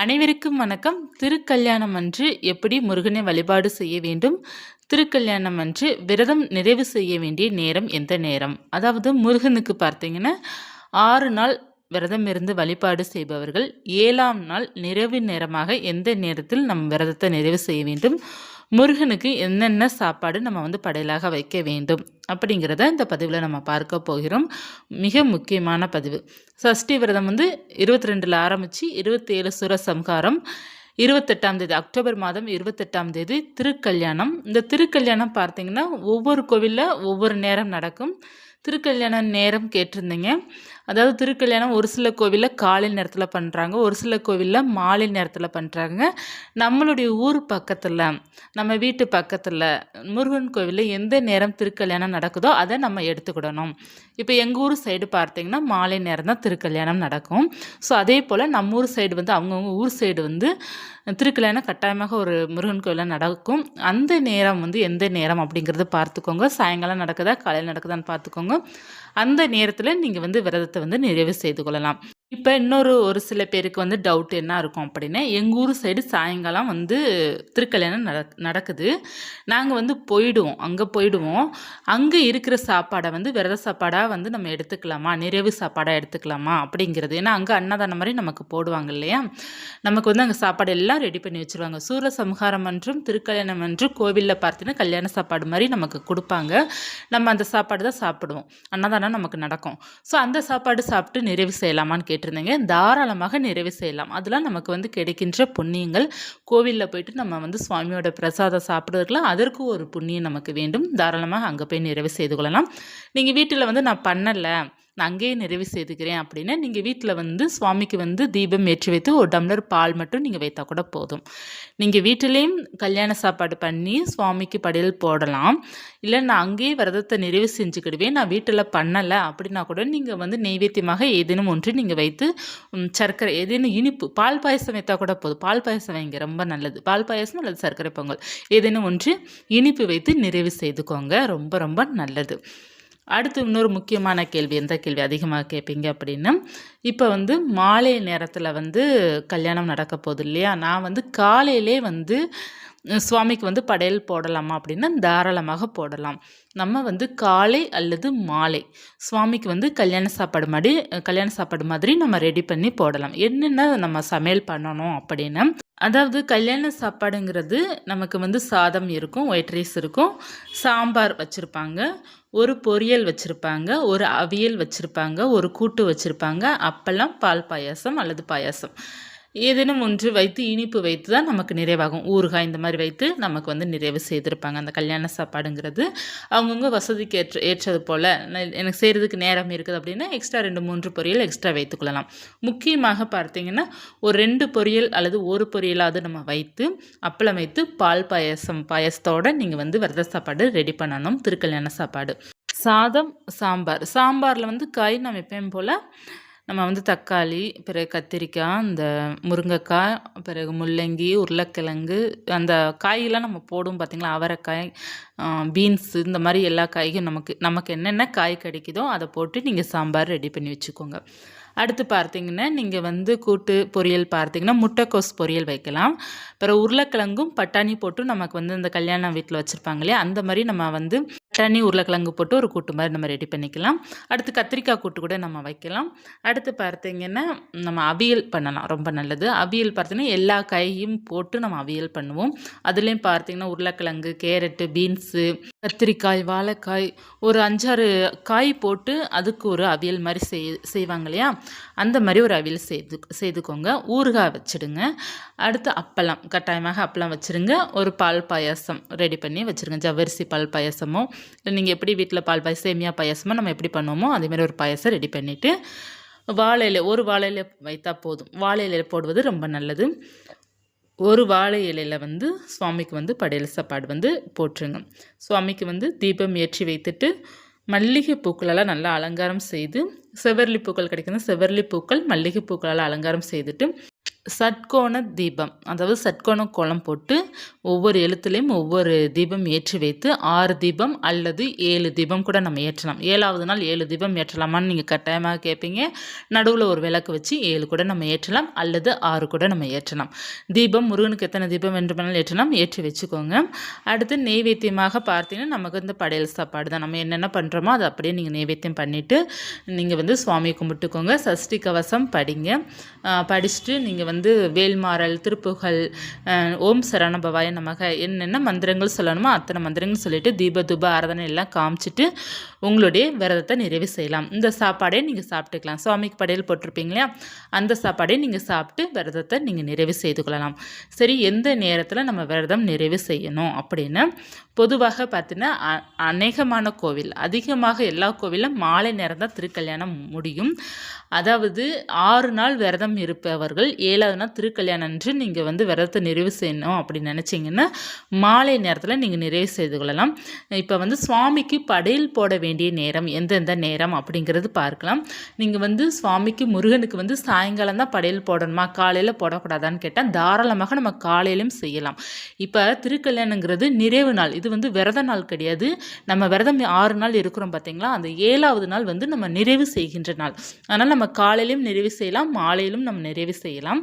அனைவருக்கும் வணக்கம். திருக்கல்யாணம் அன்று எப்படி முருகனை வழிபாடு செய்ய வேண்டும்? திருக்கல்யாணம் அன்று விரதம் நிறைவு செய்ய வேண்டிய நேரம் எந்த நேரம்? அதாவது முருகனுக்கு பார்த்தீங்கன்னா ஆறு நாள் விரதம் இருந்து வழிபாடு செய்பவர்கள் ஏழாம் நாள் நிறைவு நேரமாக எந்த நேரத்தில் நம் விரதத்தை நிறைவு செய்ய வேண்டும்? முருகனுக்கு என்னென்ன சாப்பாடு நம்ம வந்து படையலாக வைக்க வேண்டும் அப்படிங்கிறத இந்த பதிவில் நம்ம பார்க்க போகிறோம். மிக முக்கியமான பதிவு. சஷ்டி விரதம் வந்து இருபத்தி ரெண்டில் ஆரம்பித்து இருபத்தேழு சுர சம்ஹாரம் இருபத்தெட்டாம் தேதி அக்டோபர் மாதம் இருபத்தெட்டாம் தேதி திருக்கல்யாணம். இந்த திருக்கல்யாணம் பார்த்தீங்கன்னா ஒவ்வொரு கோவிலில் ஒவ்வொரு நேரம் நடக்கும். திருக்கல்யாணம் நேரம் கேட்டிருந்தீங்க. அதாவது திருக்கல்யாணம் ஒரு சில கோவிலில் காலை நேரத்தில் பண்ணுறாங்க ஒரு சில கோவிலில் மாலை நேரத்தில் பண்ணுறாங்க நம்மளுடைய ஊர் பக்கத்தில் நம்ம வீட்டு பக்கத்தில் முருகன் கோவிலில் எந்த நேரம் திருக்கல்யாணம் நடக்குதோ அதை நம்ம எடுத்துக்கிடணும். இப்போ எங்கள் ஊர் சைடு பார்த்தீங்கன்னா மாலை நேரம் தான் திருக்கல்யாணம் நடக்கும். ஸோ அதே போல் நம்ம ஊர் சைடு வந்து அவங்கவுங்க ஊர் சைடு வந்து திருக்கல்யாணம் கட்டாயமாக ஒரு முருகன் கோவிலில் நடக்கும். அந்த நேரம் வந்து எந்த நேரம் அப்படிங்கிறத பார்த்துக்கோங்க. சாயங்காலம் நடக்குதா காலையில் நடக்குதான்னு பார்த்துக்கோங்க. அந்த நேரத்தில் நீங்கள் வந்து விரதத்தை வந்து நிறைவு செய்து கொள்ளலாம். இப்போ இன்னொரு ஒரு சில பேருக்கு வந்து டவுட் என்ன இருக்கும் அப்படின்னா எங்கள் ஊர் சைடு சாயங்காலம் வந்து திருக்கல்யாணம் நடக் நடக்குது. நாங்கள் வந்து போயிடுவோம் அங்கே போயிடுவோம். அங்கே இருக்கிற சாப்பாடை வந்து விரத சாப்பாடாக வந்து நம்ம எடுத்துக்கலாமா? நிறைவு சாப்பாடாக எடுத்துக்கலாமா? அப்படிங்கிறது. ஏன்னா அங்கே அன்னதானம் மாதிரி நமக்கு போடுவாங்க இல்லையா? நமக்கு வந்து அங்கே சாப்பாடு எல்லாம் ரெடி பண்ணி வச்சுருவாங்க. சூர சம்ஹாரம் என்றும் திருக்கல்யாணம் என்றும் கோவிலில் பார்த்தீங்கன்னா கல்யாண சாப்பாடு மாதிரி நமக்கு கொடுப்பாங்க. நம்ம அந்த சாப்பாடு தான் சாப்பிடுவோம். அன்னதானம் நமக்கு நடக்கும். ஸோ அந்த சாப்பாடு சாப்பிட்டு நிறைவு செய்யலாமான்னு கேட்டு கேட்டிருந்தீங்க. தாராளமாக நிறைவு செய்யலாம். அதெல்லாம் நமக்கு வந்து கிடைக்கின்ற புண்ணியங்கள். கோவிலில் போயிட்டு நம்ம வந்து சுவாமியோட பிரசாதம் சாப்பிட்றதுக்குலாம் அதற்கு ஒரு புண்ணியம் நமக்கு வேண்டும். தாராளமாக அங்கே போய் நிறைவு செய்து கொள்ளலாம். நீங்கள் வீட்டில் வந்து நான் பண்ணலை. நான் அங்கேயே நிறைவு செய்துக்கிறேன் அப்படின்னா நீங்கள் வீட்டில் வந்து சுவாமிக்கு வந்து தீபம் ஏற்றி வைத்து ஒரு டம்ளர் பால் மட்டும் நீங்கள் வைத்தா கூட போதும். நீங்கள் வீட்டிலையும் கல்யாண சாப்பாடு பண்ணி சுவாமிக்கு படையல் போடலாம். இல்லை நான் அங்கேயே விரதத்தை நிறைவு செஞ்சுக்கிடுவேன். நான் வீட்டில் பண்ணலை அப்படின்னா கூட நீங்கள் வந்து நெய்வேத்தியமாக ஏதேனும் ஒன்று நீங்கள் வைத்து சர்க்கரை ஏதேனும் இனிப்பு பால் பாயசம் வைத்தா கூட போதும். பால் பாயசம் வைங்க ரொம்ப நல்லது. பால் பாயசம் அல்லது சர்க்கரை பொங்கல். ஏதேனும் ஒன்று இனிப்பு வைத்து நிறைவு செய்துக்கோங்க. ரொம்ப ரொம்ப நல்லது. அடுத்து இன்னொரு முக்கியமான கேள்வி எந்த கேள்வி அதிகமாக கேட்பீங்க அப்படின்னா இப்போ வந்து மாலை நேரத்தில் வந்து கல்யாணம் நடக்க போகுது இல்லையா? நான் வந்து காலையிலே வந்து சுவாமிக்கு வந்து படையல் போடலாமா அப்படின்னா தாராளமாக போடலாம். நம்ம வந்து காலை அல்லது மாலை. சுவாமிக்கு வந்து கல்யாண சாப்பாடு மாதிரி கல்யாண சாப்பாடு மாதிரி நம்ம ரெடி பண்ணி போடலாம். என்னென்ன நம்ம சமையல் பண்ணணும் அப்படின்னு அதாவது கல்யாண சாப்பாடுங்கிறது நமக்கு வந்து சாதம் இருக்கும் ஒயிட் ரைஸ் இருக்கும் சாம்பார் வச்சுருப்பாங்க ஒரு பொரியல் வச்சுருப்பாங்க ஒரு அவியல் வச்சுருப்பாங்க ஒரு கூட்டு வச்சுருப்பாங்க அப்பளம் பால் பாயாசம் அல்லது பாயாசம். ஏதேனும் ஒன்று வைத்து இனிப்பு வைத்து தான் நமக்கு நிறைவாகும். ஊறுகாய் இந்த மாதிரி வைத்து நமக்கு வந்து நிறைவு செய்திருப்பாங்க. அந்த கல்யாண சாப்பாடுங்கிறது அவங்கவுங்க வசதிக்கு ஏற்ற ஏற்றது போல். எனக்கு செய்கிறதுக்கு நேரம் இருக்குது அப்படின்னா எக்ஸ்ட்ரா ரெண்டு மூன்று பொரியல் எக்ஸ்ட்ரா வைத்துக்கொள்ளலாம் முக்கியமாக பார்த்தீங்கன்னா ஒரு ரெண்டு பொரியல் அல்லது ஒரு பொரியலாவது நம்ம வைத்து அப்பளம் வைத்து பால் பாயசம் பாயசத்தோடு நீங்கள் வந்து விரத சாப்பாடு ரெடி பண்ணணும். திருக்கல்யாண சாப்பாடு. சாதம் சாம்பார். சாம்பாரில் வந்து காய் நம்ம எப்பயும் போல் நம்ம வந்து தக்காளி பிறகு கத்திரிக்காய் இந்த முருங்கைக்காய் பிறகு முள்ளங்கி உருளைக்கிழங்கு அந்த காயெல்லாம் நம்ம போடும் பார்த்திங்களா? அவரைக்காய் பீன்ஸு இந்த மாதிரி எல்லா காய்க்கும் நமக்கு நமக்கு என்னென்ன காய் கிடைக்குதோ அதை போட்டு நீங்கள் சாம்பார் ரெடி பண்ணி வச்சுக்கோங்க. அடுத்து பார்த்தீங்கன்னா நீங்கள் வந்து கூட்டு பொரியல் பார்த்தீங்கன்னா முட்டைக்கோஸ் பொரியல் வைக்கலாம். அப்புறம் உருளைக்கிழங்கும் பட்டாணி போட்டு நமக்கு வந்து இந்த கல்யாண வீட்டில் வச்சுருப்பாங்க இல்லையா? அந்த மாதிரி நம்ம வந்து தனி உருளைக்கிழங்கு போட்டு ஒரு கூட்டு மாதிரி நம்ம ரெடி பண்ணிக்கலாம். அடுத்து கத்திரிக்காய் கூட்டு கூட நம்ம வைக்கலாம். அடுத்து பார்த்தீங்கன்னா நம்ம அவியல் பண்ணலாம். ரொம்ப நல்லது. அவியல் பார்த்தீங்கன்னா எல்லா காயும் போட்டு நம்ம அவியல் பண்ணுவோம். அதுலேயும் பார்த்தீங்கன்னா உருளைக்கிழங்கு கேரட்டு பீன்ஸு கத்திரிக்காய் வாழைக்காய் ஒரு அஞ்சாறு காய் போட்டு அதுக்கு ஒரு அவியல் மாதிரி செய் செய்வாங்க இல்லையா? அந்த மாதிரி ஒரு அவியல் செய்து செய்துக்கோங்க. ஊறுகாய் வச்சுடுங்க. அடுத்து அப்பளம் கட்டாயமாக அப்பளம் வச்சுருங்க. ஒரு பால் பாயாசம் ரெடி பண்ணி வச்சுருங்க. ஜவ்வரிசி பால் பாயாசமோ இல்லை நீங்கள் எப்படி வீட்டில் பால் பாயசம் சேமியா பாயாசமோ நம்ம எப்படி பண்ணுவோமோ அதேமாதிரி ஒரு பாயசம் ரெடி பண்ணிவிட்டு வாழையில ஒரு வாழையில வைத்தா போதும். வாழை இலையில போடுவது ரொம்ப நல்லது. ஒரு வாழை இலையில் வந்து சுவாமிக்கு வந்து படையல் சாப்பாடு வந்து போட்டுருங்க சுவாமிக்கு வந்து தீபம் ஏற்றி வைத்துட்டு மல்லிகை பூக்களெல்லாம் நல்லா அலங்காரம் செய்து செவ்வரளி பூக்கள் கிடைக்கிறது செவ்வரளி பூக்கள் மல்லிகை பூக்களால் அலங்காரம் செய்துட்டு சட்கோண தீபம். அதாவது சட்கோண கோலம் போட்டு ஒவ்வொரு எழுத்துலேயும் ஒவ்வொரு தீபம் ஏற்றி வைத்து ஆறு தீபம் அல்லது ஏழு தீபம் கூட நம்ம ஏற்றலாம். ஏழாவது நாள் ஏழு தீபம் ஏற்றலாமான்னு நீங்கள் கட்டாயமாக கேட்பீங்க நடுவில் ஒரு விளக்கு வச்சு ஏழு கூட நம்ம ஏற்றலாம் அல்லது ஆறு கூட நம்ம ஏற்றலாம். தீபம் முருகனுக்கு எத்தனை தீபம் வேண்டுமானாலும் ஏற்றலாம். ஏற்றி வச்சுக்கோங்க. அடுத்து நெய்வேத்தியமாக பார்த்தீங்கன்னா நமக்கு இந்த படையல் சாப்பாடு தான். நம்ம என்னென்ன பண்ணுறோமோ அதை அப்படியே நீங்கள் நெய்வேத்தியம் பண்ணிவிட்டு நீங்கள் வந்து சுவாமியை கும்பிட்டுக்கோங்க. சஷ்டி கவசம் படிங்க. படிச்சுட்டு நீங்கள் வந்து வந்து வேல்மாறல் திருப்புகழ் ஓம் சரணபவாய நமக என்னென்ன மந்திரங்கள் சொல்லணுமோ அத்தனை மந்திரங்கள் சொல்லிட்டு தீப தூப ஆராதனை எல்லாம் காமிச்சிட்டு உங்களுடைய விரதத்தை நிறைவு செய்யலாம். இந்த சாப்பாடே நீங்கள் சாப்பிட்டுக்கலாம். சுவாமிக்கு படையல் போட்டிருப்பீங்க இல்லையா? அந்த சாப்பாடே நீங்கள் சாப்பிட்டு விரதத்தை நீங்கள் நிறைவு செய்து கொள்ளலாம். சரி எந்த நேரத்தில் நம்ம விரதம் நிறைவு செய்யணும் அப்படின்னு பொதுவாக பார்த்தீங்கன்னா அநேகமான கோவில். அதிகமாக எல்லா கோவிலும் மாலை நேரம் தான் திருக்கல்யாணம் முடியும். அதாவது ஆறு நாள் விரதம் இருப்பவர்கள் ஏழாவது நாள் திருக்கல்யாணம் அன்று நீங்கள் வந்து விரதத்தை நிறைவு செய்யணும் அப்படின்னு நினச்சிங்கன்னா மாலை நேரத்தில் நீங்கள் நிறைவு செய்து கொள்ளலாம். இப்போ வந்து சுவாமிக்கு படையல் போட வேண்டிய நேரம் எந்தெந்த நேரம் அப்படிங்கிறது பார்க்கலாம். நீங்கள் வந்து சுவாமிக்கு முருகனுக்கு வந்து சாயங்காலம் தான் படையல் போடணுமா காலையில் போடக்கூடாதான்னு கேட்டால் தாராளமாக நம்ம காலையிலும் செய்யலாம். இப்போ திருக்கல்யாணங்கிறது நிறைவு நாள். இது இது வந்து விரத நாள் கிடையாது. நம்ம விரதம் ஆறு நாள் இருக்கிறோம் பார்த்தீங்களா அந்த ஏழாவது நாள் வந்து நம்ம நிறைவு செய்கின்ற நாள். அதனால் நம்ம காலையிலும் நிறைவு செய்யலாம் மாலையிலும் நம்ம நிறைவு செய்யலாம்.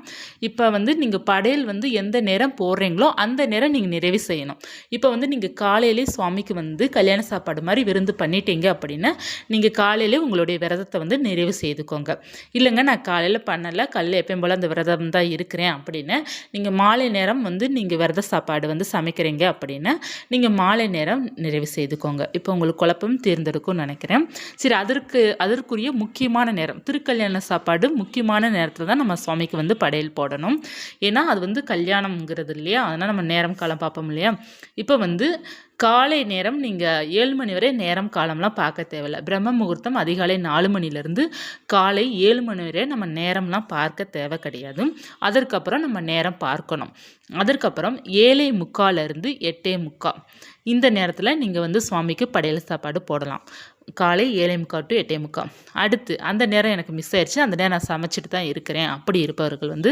இப்போ வந்து நீங்கள் படையல் வந்து எந்த நேரம் போடுறீங்களோ அந்த நேரம் நீங்கள் நிறைவு செய்யணும். இப்போ வந்து நீங்கள் காலையிலே சுவாமிக்கு வந்து கல்யாண சாப்பாடு மாதிரி விருந்து பண்ணிட்டீங்க அப்படின்னா நீங்கள் காலையிலே உங்களுடைய விரதத்தை வந்து நிறைவு செய்துக்கோங்க. இல்லைங்க நான் காலையில் பண்ணலை காலையில் எப்பயும் போல் அந்த விரதம் தான் இருக்கிறேன் அப்படின்னு நீங்கள் மாலை நேரம் வந்து நீங்கள் விரத சாப்பாடு வந்து சமைக்கிறீங்க அப்படின்னா நீங்கள் மாலை நேரம் நிறைவு செய்துக்கோங்க. இப்போ உங்களுக்கு குழப்பம் தேர்ந்தெடுக்கும்னு நினைக்கிறேன். சரி அதற்கு அதற்குரிய முக்கியமான நேரம் திருக்கல்யாண சாப்பாடு முக்கியமான நேரத்தில் தான் நம்ம சுவாமிக்கு வந்து படையல் போடணும். ஏன்னா அது வந்து கல்யாணம்ங்கிறது இல்லையா? அதனால் நம்ம நேரம் காலம் பார்ப்போம் இல்லையா? இப்போ வந்து காலை நேரம் நீங்கள் ஏழு மணி வரை நேரம் காலம்லாம் பார்க்க தேவையில்ல. பிரம்ம முகூர்த்தம் அதிகாலை நாலு மணிலேருந்து காலை ஏழு மணி வரை நம்ம நேரம்லாம் பார்க்க தேவை கிடையாது. அதற்கப்புறம் நம்ம நேரம் பார்க்கணும். அதற்கப்புறம் ஏழை முக்காலேருந்து எட்டே முக்கால். இந்த நேரத்தில் நீங்கள் வந்து சுவாமிக்கு படையல் சாப்பாடு போடலாம். காலை ஏழை முக்கால் டு எட்டே முக்கால். அடுத்து அந்த நேரம் எனக்கு மிஸ் ஆயிடுச்சு அந்த நேரம் நான் சமைச்சிட்டு தான் இருக்கிறேன். அப்படி இருப்பவர்கள் வந்து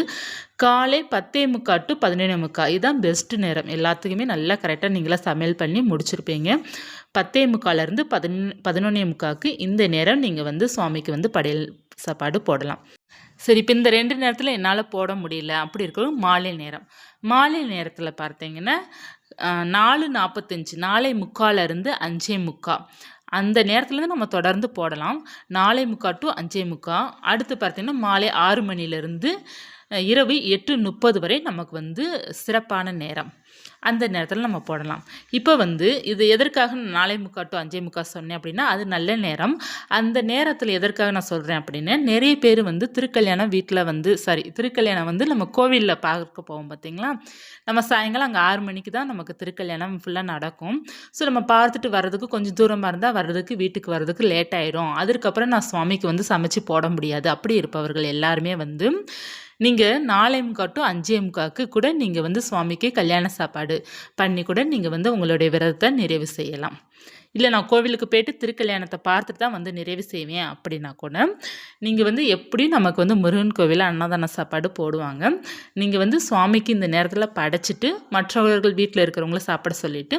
காலை பத்தே முக்கால் டு பதினொன்னே முக்கால். இதுதான் பெஸ்ட்டு நேரம். எல்லாத்துக்குமே நல்லா கரெக்டாக நீங்களாம் சமையல் பண்ணி முடிச்சிருப்பீங்க. பத்தே முக்கால்லேருந்து பதினொன்று பதினொன்னே முக்காவுக்கு இந்த நேரம் நீங்கள் வந்து சுவாமிக்கு வந்து படையல் சாப்பாடு போடலாம். சரி இப்போ இந்த ரெண்டு நேரத்தில் என்னால் போட முடியல. அப்படி இருக்கிற மாலை நேரம். மாலை நேரத்தில் பார்த்தீங்கன்னா நாலு நாற்பத்தஞ்சு நாளை முக்கால்ல இருந்து அஞ்சே முக்கா அந்த நேரத்துலேருந்து நம்ம தொடர்ந்து போடலாம். நாலே முக்கா டு அஞ்சே முக்கா. அடுத்து பார்த்திங்கன்னா மாலை ஆறு மணிலேருந்து இரவு எட்டு முப்பது வரை நமக்கு வந்து சிறப்பான நேரம். அந்த நேரத்தில் நம்ம போடலாம். இப்போ வந்து இது எதற்காக நான் முக்கால் டு அஞ்சே முக்கால் சொன்னேன் அப்படின்னா அது நல்ல நேரம். அந்த நேரத்தில் எதற்காக நான் சொல்கிறேன் அப்படின்னா நிறைய பேர் வந்து திருக்கல்யாணம் வீட்டில் வந்து சாரி திருக்கல்யாணம் வந்து நம்ம கோவிலில் பார்க்க போவோம் பார்த்திங்களா நம்ம சாயங்காலம் அங்கே ஆறு மணிக்கு தான் நமக்கு திருக்கல்யாணம் ஃபுல்லாக நடக்கும். ஸோ நம்ம பார்த்துட்டு வர்றதுக்கு கொஞ்சம் தூரமாக இருந்தால் வர்றதுக்கு வீட்டுக்கு வர்றதுக்கு லேட் ஆயிரும் அதுக்கப்புறம் நான் சுவாமிக்கு வந்து சமைச்சு போட முடியாது. அப்படி இருப்பவர்கள் எல்லாருமே வந்து நீங்கள் நாலே முக்கால் டு அஞ்சே முக்காவுக்கு கூட நீங்கள் வந்து சுவாமிக்கு கல்யாண சாப்பாடு பண்ணி கூட நீங்கள் வந்து உங்களுடைய விரதத்தை நிறைவு செய்யலாம். இல்லை நான் கோவிலுக்கு போயிட்டு திருக்கல்யாணத்தை பார்த்துட்டு தான் வந்து நிறைவு செய்வேன் அப்படின்னா கூட நீங்கள் வந்து எப்படியும் நமக்கு வந்து முருகன் கோவிலில் அன்னதான சாப்பாடு போடுவாங்க. நீங்கள் வந்து சுவாமிக்கு இந்த நேரத்தில் படைச்சிட்டு மற்றவர்கள் வீட்டில் இருக்கிறவங்கள சாப்பிட சொல்லிவிட்டு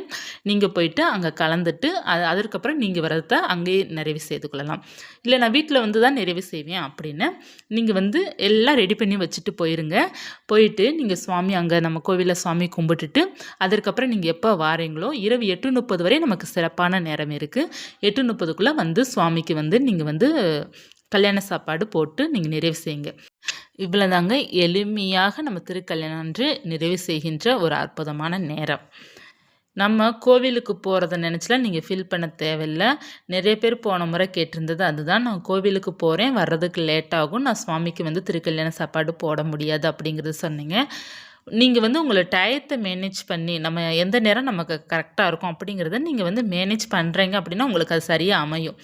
நீங்கள் போயிட்டு அங்கே கலந்துட்டு அது அதற்கப்புறம் நீங்கள் விரதத்தை அங்கேயே நிறைவு செய்து கொள்ளலாம். இல்லை நான் வீட்டில் வந்து தான் நிறைவு செய்வேன் அப்படின்னு நீங்கள் வந்து எல்லாம் ரெடி பண்ணி வச்சுட்டு போயிருங்க. போயிட்டு நீங்கள் சுவாமி அங்கே நம்ம கோவிலில் சுவாமி கும்பிட்டுட்டு அதற்கப்புறம் நீங்கள் எப்போ வாரீங்களோ இரவு எட்டு முப்பது வரை நமக்கு சிறப்பான நேரம் இருக்குது எட்டு முப்பதுக்குள்ளே வந்து சுவாமிக்கு வந்து நீங்கள் வந்து கல்யாண சாப்பாடு போட்டு நீங்கள் நிறைவு செய்யுங்க. இவ்வளோதாங்க எளிமையாக நம்ம திருக்கல்யாணம் என்று நிறைவு செய்கின்ற ஒரு அற்புதமான நேரம். நம்ம கோவிலுக்கு போகிறத நினச்சிலாம் நீங்கள் ஃபீல் பண்ண தேவையில்லை. நிறைய பேர் போன முறை கேட்டிருந்தது அதுதான். நான் கோவிலுக்கு போகிறேன் வர்றதுக்கு லேட் ஆகும். நான் சுவாமிக்கு வந்து திருக்கல்யாண சாப்பாடு போட முடியாது அப்படிங்கிறது சொன்னீங்க. நீங்கள் வந்து உங்களை டயத்தை மேனேஜ் பண்ணி நம்ம எந்த நேரம் நமக்கு கரெக்டாக இருக்கும் அப்படிங்கிறத நீங்கள் வந்து மேனேஜ் பண்ணுறீங்க அப்படின்னா உங்களுக்கு அது சரியாக அமையும்.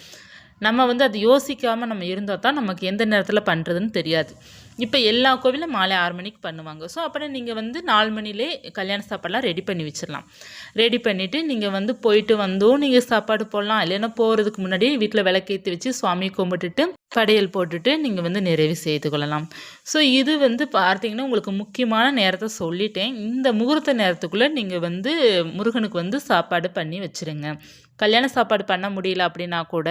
நம்ம வந்து அது யோசிக்காமல் நம்ம இருந்தால் தான் நமக்கு எந்த நேரத்தில் பண்ணுறதுன்னு தெரியாது. இப்போ எல்லா கோவிலும் மாலை ஆறு மணிக்கு பண்ணுவாங்க. ஸோ அப்புறம் நீங்கள் வந்து நாலு மணிலே கல்யாண சாப்பாடெலாம் ரெடி பண்ணி வச்சிடலாம் ரெடி பண்ணிவிட்டு நீங்கள் வந்து போயிட்டு வந்தோம் நீங்கள் சாப்பாடு போடலாம். இல்லைன்னா போகிறதுக்கு முன்னாடி வீட்டில் விளக்கேற்றி வச்சு சுவாமி கும்பிட்டுட்டு படையல் போட்டுட்டு நீங்கள் வந்து நிறைவு செய்து கொள்ளலாம். ஸோ இது வந்து பார்த்தீங்கன்னா உங்களுக்கு முக்கியமான நேரத்தை சொல்லிட்டேன். இந்த முகூர்த்த நேரத்துக்குள்ளே நீங்கள் வந்து முருகனுக்கு வந்து சாப்பாடு பண்ணி வச்சுருங்க. கல்யாண சாப்பாடு பண்ண முடியல அப்படின்னா கூட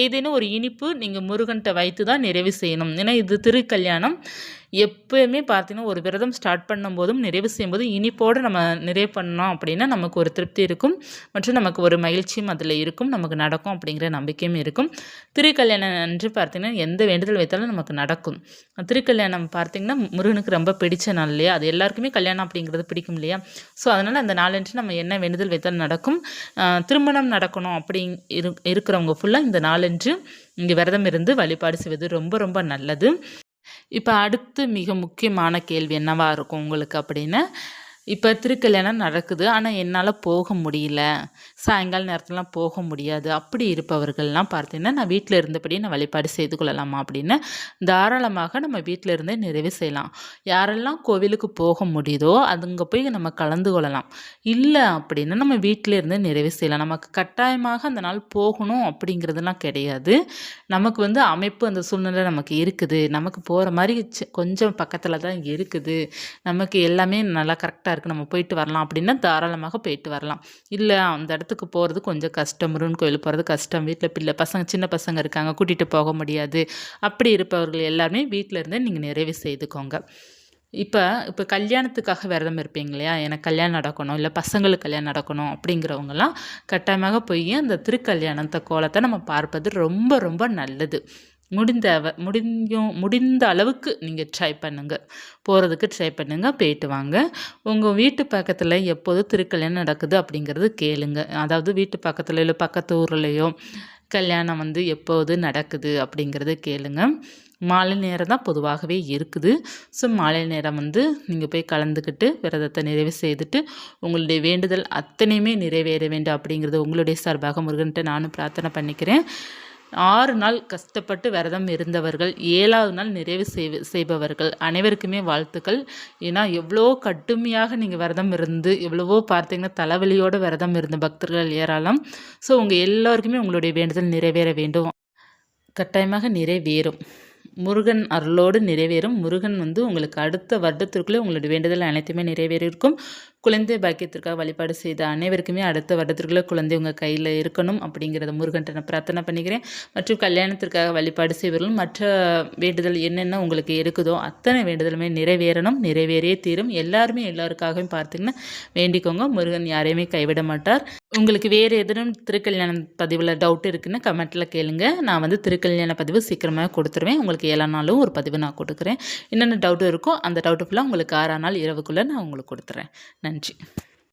ஏதேனும் ஒரு இனிப்பு நீங்கள் முருகன்கிட்ட வைத்து தான் நிறைவு செய்யணும். ஏன்னா இது திருக்கல்யாணம். எப்போயுமே பார்த்தீங்கன்னா ஒரு விரதம் ஸ்டார்ட் பண்ணும்போதும் நிறைவு செய்யும்போது இனிப்போடு நம்ம நிறைவு பண்ணோம் அப்படின்னா நமக்கு ஒரு திருப்தி இருக்கும். மற்றும் நமக்கு ஒரு மகிழ்ச்சியும் அதில் இருக்கும். நமக்கு நடக்கும் அப்படிங்கிற நம்பிக்கையும் இருக்கும். திருக்கல்யாணம் அன்று பார்த்திங்கன்னா எந்த வேண்டுதல் வைத்தாலும் நமக்கு நடக்கும். திருக்கல்யாணம் பார்த்திங்கன்னா முருகனுக்கு ரொம்ப பிடிச்ச நாள் இல்லையா? அது எல்லாருக்குமே கல்யாணம் அப்படிங்கிறது பிடிக்கும் இல்லையா? ஸோ அதனால் அந்த நாளன்று நம்ம என்ன வேண்டுதல் வைத்தாலும் நடக்கும். திருமணம் நடக்கணும் அப்படி இரு இருக்கிறவங்க ஃபுல்லாக இந்த நாள் நாளன்று இங்கே விரதம் இருந்து வழிபாடு செய்வது ரொம்ப ரொம்ப நல்லது. இப்போ அடுத்து மிக முக்கியமான கேள்வி என்னவா இருக்கும் உங்களுக்கு அப்படின்னு? இப்போ திருக்கல்யாணம் நடக்குது. ஆனால் என்னால் போக முடியல. சாயங்கால நேரத்துலலாம் போக முடியாது. அப்படி இருப்பவர்கள்லாம் பார்த்தீங்கன்னா நான் வீட்டில் இருந்தபடியே நான் வழிபாடு செய்து கொள்ளலாமா அப்படின்னு தாராளமாக நம்ம வீட்டில் இருந்தே நிறைவு செய்யலாம். யாரெல்லாம் கோவிலுக்கு போக முடியுதோ அதுங்க போய் நம்ம கலந்து கொள்ளலாம். இல்லை அப்படின்னா நம்ம வீட்டில் இருந்து நிறைவு செய்யலாம். நமக்கு கட்டாயமாக அந்த நாள் போகணும் அப்படிங்கிறதுலாம் கிடையாது. நமக்கு வந்து அமைப்பு அந்த சூழ்நிலை நமக்கு இருக்குது. நமக்கு போகிற மாதிரி கொஞ்சம் பக்கத்தில் தான் இருக்குது. நமக்கு எல்லாமே நல்லா கரெக்டாக இருக்குது நம்ம போயிட்டு வரலாம் அப்படின்னா தாராளமாக போயிட்டு வரலாம். இல்லை அந்த இடத்துக்கு போகிறது கொஞ்சம் கஷ்டம். முருகன் கோயில் போகிறது கஷ்டம். வீட்டில் பிள்ளை பசங்க சின்ன பசங்க இருக்காங்க கூட்டிகிட்டு போக முடியாது. அப்படி இருப்பவர்கள் எல்லாருமே வீட்டில் இருந்தே நீங்கள் நிறைவு செய்துக்கோங்க. இப்போ இப்போ கல்யாணத்துக்காக விரதம் இருப்பீங்க இல்லையா? எனக்கு கல்யாணம் நடக்கணும் இல்லை பசங்களுக்கு கல்யாணம் நடக்கணும் அப்படிங்கிறவங்கலாம் கட்டாயமாக போய் அந்த திருக்கல்யாணத்தை கோலத்தை நம்ம பார்ப்பது ரொம்ப ரொம்ப நல்லது. முடிந்த முடிஞ்சும் முடிந்த அளவுக்கு நீங்கள் ட்ரை பண்ணுங்கள் போகிறதுக்கு ட்ரை பண்ணுங்கள் போயிட்டு வாங்க. உங்கள் வீட்டு பக்கத்தில் எப்போது திருக்கல்யாணம் நடக்குது அப்படிங்கிறது கேளுங்க. அதாவது வீட்டு பக்கத்தில் இல்லை பக்கத்து ஊர்லேயோ கல்யாணம் வந்து எப்போது நடக்குது அப்படிங்கிறது கேளுங்க. மாலை நேரம் தான் பொதுவாகவே இருக்குது. ஸோ மாலை நேரம் வந்து நீங்கள் போய் கலந்துக்கிட்டு விரதத்தை நிறைவு செய்துட்டு உங்களுடைய வேண்டுதல் அத்தனையுமே நிறைவேற வேண்டும் அப்படிங்கிறது உங்களுடைய சார்பாக முருகன்ட்டு நானும் பிரார்த்தனை பண்ணிக்கிறேன். ஆறு நாள் கஷ்டப்பட்டு விரதம் இருந்தவர்கள் ஏழாவது நாள் நிறைவு செய்வ செய்பவர்கள். அனைவருக்குமே வாழ்த்துக்கள். ஏன்னா எவ்வளோ கடுமையாக நீங்கள் விரதம் இருந்து எவ்வளவோ பார்த்தீங்கன்னா தலைவலியோடு விரதம் இருந்த பக்தர்கள் ஏராளம். ஸோ உங்கள் எல்லோருக்குமே உங்களுடைய வேண்டுதல் நிறைவேற வேண்டும். கட்டாயமாக நிறைவேறும். முருகன் அருளோடு நிறைவேறும். முருகன் வந்து உங்களுக்கு அடுத்த வருடத்திற்குள்ளே உங்களுடைய வேண்டுதல் அனைத்துமே நிறைவேறியிருக்கும். குழந்தை பாக்கியத்திற்காக வழிபாடு செய்த அனைவருக்குமே அடுத்த வருடத்திற்குள்ள குழந்தை உங்கள் கையில் இருக்கணும் அப்படிங்கிறத முருகன்ட்ட நான் பிரார்த்தனை பண்ணிக்கிறேன். மற்றும் கல்யாணத்திற்காக வழிபாடு செய்வர்களும் மற்ற வேண்டுதல் என்னென்ன உங்களுக்கு இருக்குதோ அத்தனை வேண்டுதலுமே நிறைவேறணும் நிறைவேறியே தீரும். எல்லாருமே எல்லாருக்காகவும் பார்த்திங்கன்னா வேண்டிக்கோங்க. முருகன் யாரையுமே கைவிட மாட்டார். உங்களுக்கு வேறு எதுவும் திருக்கல்யாணம் பதிவில் டவுட் இருக்குன்னு கமெண்ட்டில் கேளுங்க. நான் வந்து திருக்கல்யாண பதிவு சீக்கிரமாக கொடுத்துருவேன். உங்களுக்கு ஏழாம் நாளும் ஒரு பதிவு நான் கொடுக்குறேன். என்னென்ன டவுட் இருக்கோ அந்த டவுட்டு ஃபுல்லாக உங்களுக்கு ஆறாம் நாள் இரவுக்குள்ளே நான் உங்களுக்கு கொடுத்துறேன். நன்றி.